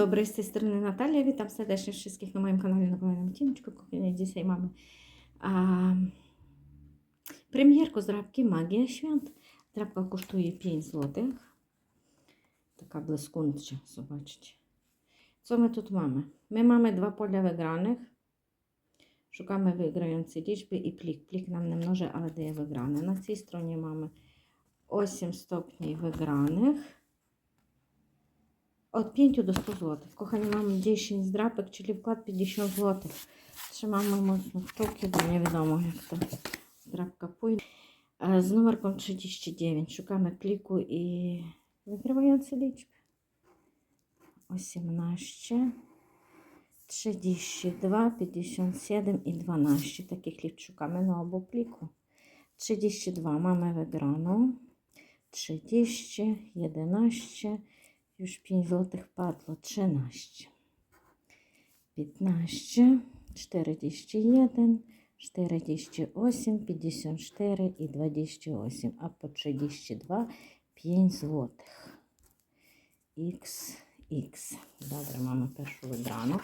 dobry, z tej strony Natalia. Witam serdecznie wszystkich na moim kanale, na kolejnym. Kochani, dzisiaj mamy a, premierku zdrabki Magia Świąt. Zdrabka kosztuje 5 zł. Taka błyskąca, zobaczcie. Co my tu mamy? My mamy dwa pola wygranych. Szukamy wygrającej liczby i plik. Plik nam nie mnoży, ale daje wygrane. Na tej stronie mamy 8 stopni wygranych. Od 5 do 100 zł. Kochani, mamy 10 zdrapek, czyli wkład 50 zł. Trzymamy mocno kciuki, bo nie wiadomo jak to zdrapka pójdzie. E, Z numerką 39 szukamy pliku i wygrywające liczby. 18, 32, 57 i 12. Takich liczb szukamy na obu pliku. 32 mamy wygraną. 30, 11, już 5 zł padło. 13, 15, 41, 48, 54 i 28, a po 32 5 zł. X, X. Dobra, mamy pierwszą wygraną.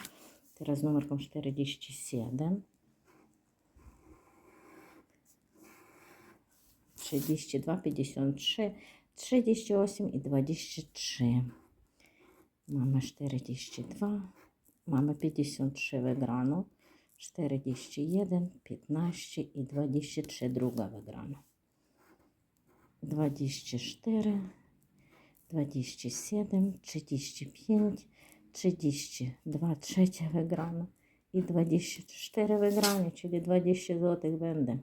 Teraz numerką 47. 32, 53, 38 i 23. Mamy 42, mamy 53 wygraną, 41, 15 i 23 druga wygrana. 24, 27, 35, 32 trzecia wygrana i 24 wygrane, czyli 20 zł będę.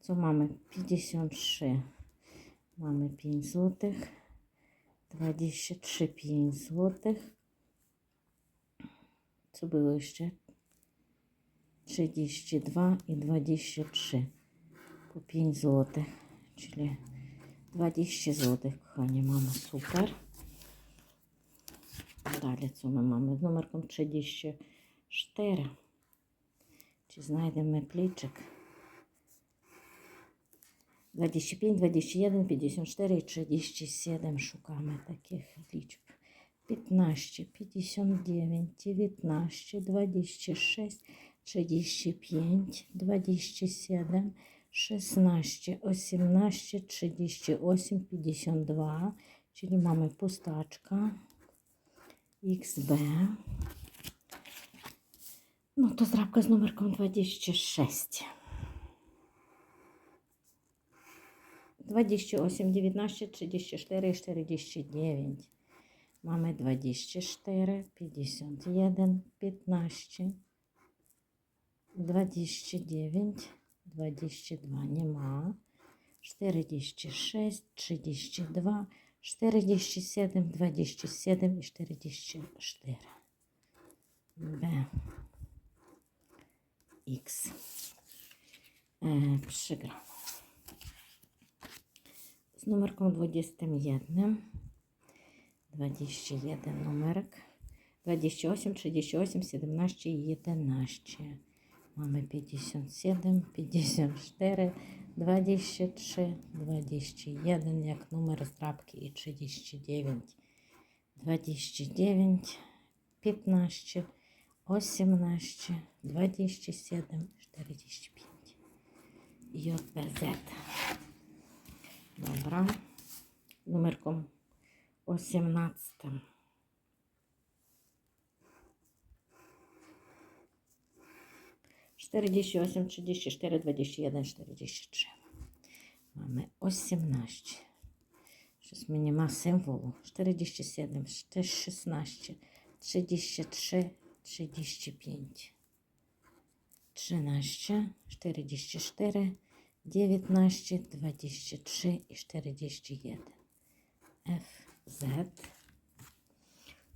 Co mamy? 53. Mamy 5 zł. 23, 5 zł. Co było jeszcze? 32 i 23. Po 5 zł. Czyli 20 zł, kochani, mamy super. Dalej co my mamy? Z numerką 34. Czy znajdziemy pliczek? 25, 21, 54 i 37 szukamy takich liczb. 15, 59, 19, 26, 35, 27, 16, 18, 38, 52, czyli mamy pustaczka XB. No to zdrabka z numerką 26. 28, 19, 34 i 49. Mamy 24, 51, 15, 29, 22 nie ma, 46, 32, 47, 27 i 44. B. X. E, przegrano z numerką 21. 21 numerek. 28, 38, 17 i 11. Mamy 57, 54, 23, 21 jak numer zdrabki i 39, 29, 15, 18, 27, 45 i JBZ. Dobra. Numerką 18. Czterdzieści osiem, trzydzieści cztery, dwadzieścia jeden, czterdzieści trzy. Mamy osiemnaście. Сейчас мені нема символу. 47, 16, 33, 35, 13, 44, 19, 23 i 41. FZ.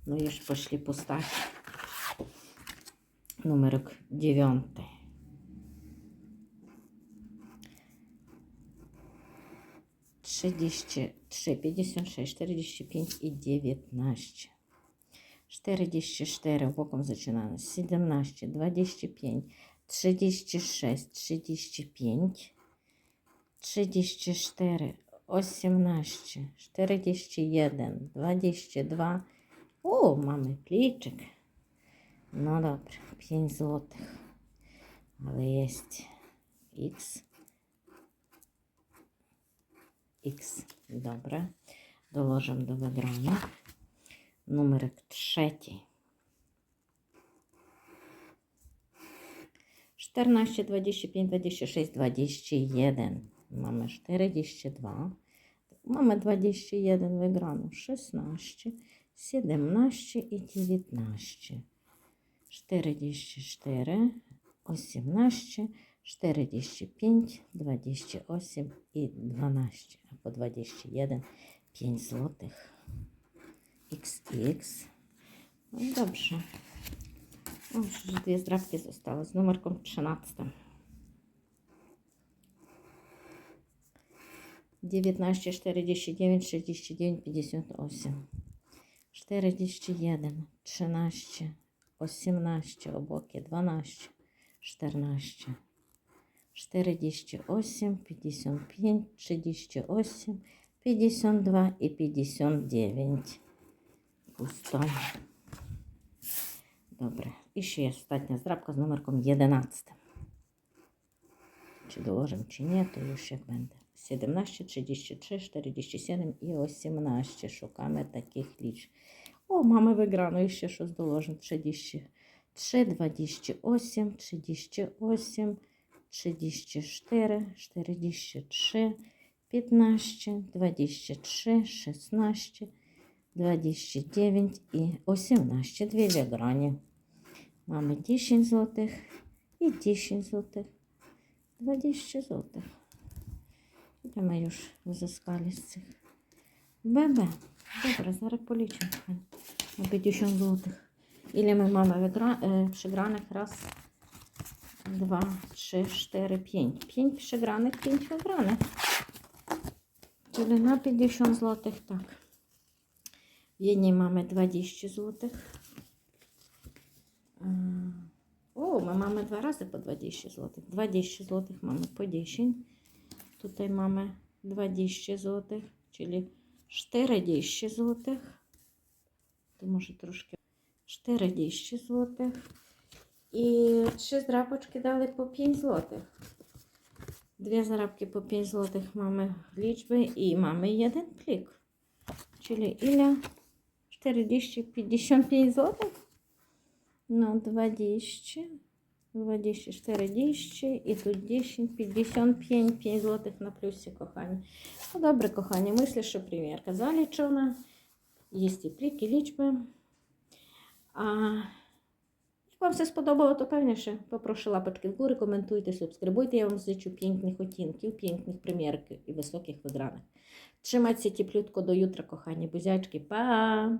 No już poszli postaci. Numerek 9. Trzydzieści trzy, pięćdziesiąt sześć, czterdzieści pięć i dziewiętnaście. Czterdzieści cztery, bokom zaczynamy. Siedemnaście, dwadzieścia pięć, trzydzieści sześć, trzydzieści pięć. 34, 18, 41, 22. O, mamy pliczek. No dobra, 5 złotych. Ale jest X. X. Dobra. Dołożę do wygrania. Numerek trzeci. 14, 25, 26, 21. Mamy 42. Mamy 21 wygranych. 16, 17 i 19. 44, 18, 45, 28 i 12. A po 21 5 złotych. XX. No i dobrze. Już dwie zdrabki zostały z numerką 13. 19, 49, 69, 58. 41, 13, 18, obłokie 12, 14. 48, 55, 38, 52 i 59. Pusto. Добре. І ще остання здрабка з номерком 11. Чи доложимо, чи ні, то як буде. 17, 33, 47 і 18. Шукаємо таких ліч. О, mamy wygrano, і ще щось доложимо. 33, 28, 38, 34, 43, 15, 23, 16, 29 і 18. Дві wygrani. Mamy 10 zł i 10 zł. 20 zł. Ile my już uzyskali z tych? Бебе. Добре, зараз полічимо. На 50 злотих. Ile ми вигра... е, приграних? Раз, два, три, чотири, п'ять. П'ять приграних, п'ять виграних. Czyli na 50 złotych, tak. W jednej mamy 20 złotych. Е, О, ми mamy dwa razy po 20 zł. 20 zł mamy po 10. Tutaj mamy 20 zł, czyli 40 zł. To może troszkę 40 zł. І trzy zdrapочки дали по 5 zł. Дві зарабки по 5 zł mamy liczby i mamy jeden plik. Czyli ile? 40, 55 zł? No 20, 20, 40 і тут 10, 55, 5 злотих на плюсі, кохані. Ну, добре, кохані, мислю, що примірка залічена. Є і пліки, лічби. А, як вам все сподобало, то певніше попрошу лапочки вгору, коментуйте, субскрибуйте. Я вам зичу п'єнтних оттінків, п'єнтних примірок і високих виграних. Тримайтеся теплютко до ютра, кохані бузячки. Па!